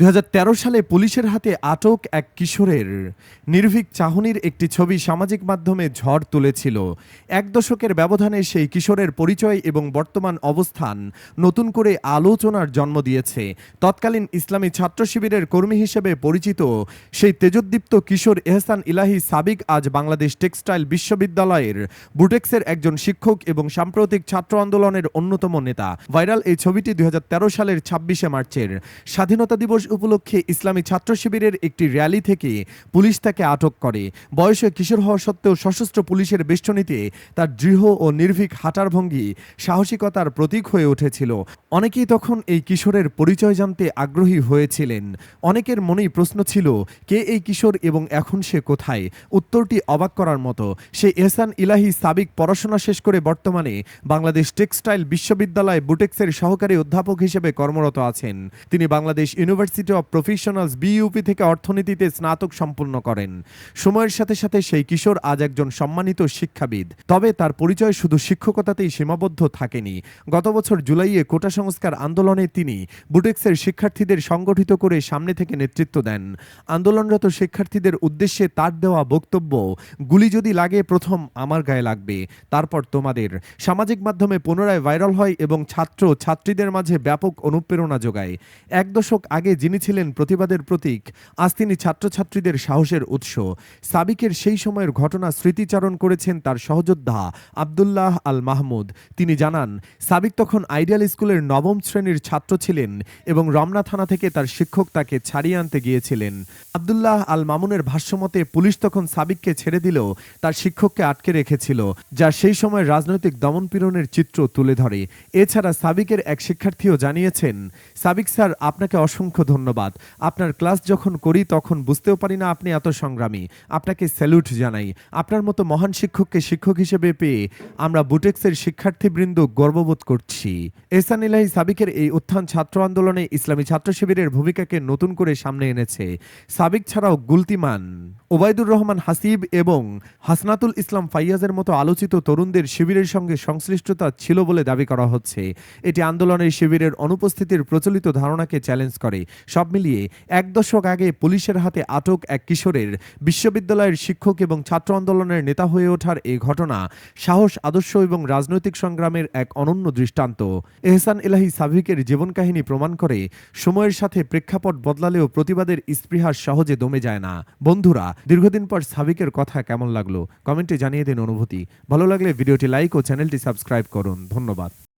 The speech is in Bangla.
দুই হাজার তেরো সালে পুলিশের হাতে আটক এক কিশোরের নির্ভীক চাহনির একটি ছবি সামাজিক মাধ্যমে ঝড় তুলেছিল। এক দশকের ব্যবধানে সেই কিশোরের পরিচয় এবং বর্তমান অবস্থান নতুন করে আলোচনার জন্ম দিয়েছে। তৎকালীন ইসলামী ছাত্র শিবিরের কর্মী হিসেবে পরিচিত সেই তেজোদ্দীপ্ত কিশোর এহসান ইলাহি সাবিক আজ বাংলাদেশ টেক্সটাইল বিশ্ববিদ্যালয়ের বুটেক্সের একজন শিক্ষক এবং সাম্প্রতিক ছাত্র আন্দোলনের অন্যতম নেতা। ভাইরাল এই ছবিটি দুই হাজার তেরো সালের ছাব্বিশে মার্চের স্বাধীনতা দিবস উপলক্ষে ইসলামী ছাত্র শিবিরের একটি র্যালি থেকে পুলিশ তাকে আটক করে। বয়সে কিশোর হওয়া সত্ত্বেও সশস্ত্র পুলিশের বেষ্টনীতে তার দৃঢ় ও নির্ভীক হাঁটার ভঙ্গি সাহসিকতার প্রতীক হয়ে উঠেছিল। অনেকেই তখন এই কিশোরের পরিচয় জানতে আগ্রহী হয়েছিলেন। অনেকের মনেই প্রশ্ন ছিল, কে এই কিশোর এবং এখন সে কোথায়? উত্তরটি অবাক করার মতো। সে এহসান ইলাহি সাবিক পড়াশোনা শেষ করে বর্তমানে বাংলাদেশ টেক্সটাইল বিশ্ববিদ্যালয় বুটেক্সের সহকারী অধ্যাপক হিসেবে কর্মরত আছেন। তিনি Bangladesh university of professionals BUP থেকে অর্থনীতিতে স্নাতক সম্পূর্ণ করেন। সময়ের সাথে সাথে সেই কিশোর আজ একজন সম্মানিত শিক্ষাবিদ। তবে তার পরিচয় শুধু শিক্ষকতাতেই সীমাবদ্ধ থাকেনি। গত বছর জুলাইয়ে কোটা সংস্কার আন্দোলনে তিনি বুটেক্সের শিক্ষার্থীদের সংগঠিত করে সামনে থেকে নেতৃত্ব দেন। আন্দোলনরত শিক্ষার্থীদের উদ্দেশ্যে তার দেওয়া বক্তব্য, গুলি যদি লাগে প্রথম আমার গায়ে লাগবে। তারপর তোমাদের। সামাজিক মাধ্যমে পুনরায় ভাইরাল হয় এবং ছাত্র ছাত্রীদের মাঝে ব্যাপক অনুপ্রেরণা যোগায়। এক দশক আগে যিনি ছিলেন প্রতিবাদের প্রতীক, আজ তিনি ছাত্রছাত্রীদের সাহসের উৎস। সাবিকের সেই সময়ের ঘটনা স্মৃতিচারণ করেছেন তার সহযোদ্ধা আবদুল্লাহ আল মাহমুদ তিনি জানান, সাবিক তখন আইডিয়াল স্কুলের নবম শ্রেণির ছাত্র ছিলেন এবং রমনা থানা থেকে তার শিক্ষক তাকে ছাড়িয়ে আনতে গিয়েছিলেন। আবদুল্লাহ আল মামুনের ভাষ্যমতে, পুলিশ তখন সাবিককে ছেড়ে দিলেও তার শিক্ষককে আটকে রেখেছিল, যা সেই সময় রাজনৈতিক দমনপীড়নের চিত্র তুলে ধরে। এছাড়া সাবিকের এক শিক্ষার্থীও জানিয়েছেন, সাবিক স্যার, আপনাকে অসংখ্য ধন্যবাদ। আপনার ক্লাস যখন করি তখন বুঝতেও পারি না আপনি এত সংগ্রামী। আপনাকে স্যালুট জানাই। আপনার মতো মহান শিক্ষককে শিক্ষক হিসেবে পেয়ে আমরা বুটেক্সের শিক্ষার্থীবৃন্দ গর্ববোধ করছি। এসান ইলাহি সাবিকের এই উত্থান ছাত্র আন্দোলনে ইসলামী ছাত্র শিবিরের ভূমিকাকে নতুন করে সামনে এনেছে। সাবিক ছাড়াও গুলতিমান। ওবায়দুর রহমান হাসিব এবং হাসনাতুল ইসলাম ফাইয়াজের মতো আলোচিত তরুণদের শিবিরের সঙ্গে সংশ্লিষ্টতা ছিল বলে দাবি করা হচ্ছে। এটি আন্দোলনের শিবিরের অনুপস্থিতির প্রচলিত ধারণাকে চ্যালেঞ্জ করে। সব মিলিয়ে এক দশক আগে পুলিশের হাতে আটক এক কিশোরের বিশ্ববিদ্যালয়ের শিক্ষক এবং ছাত্র আন্দোলনের নেতা হয়ে ওঠার এই ঘটনা সাহস, আদর্শ এবং রাজনৈতিক সংগ্রামের এক অনন্য দৃষ্টান্ত। এহসান এলাহি সাবিকের জীবন কাহিনী প্রমাণ করে, সময়ের সাথে প্রেক্ষাপট বদলালেও প্রতিবাদের স্পৃহা সহজে দমে যায় না। বন্ধুরা দীর্ঘদিন পর সাবিকের কথা কেমন লাগল? কমেন্টে জানিয়ে দিন অনুভূতি। ভালো লাগলে ভিডিওটি লাইক ও চ্যানেলটি সাবস্ক্রাইব করুন। ধন্যবাদ।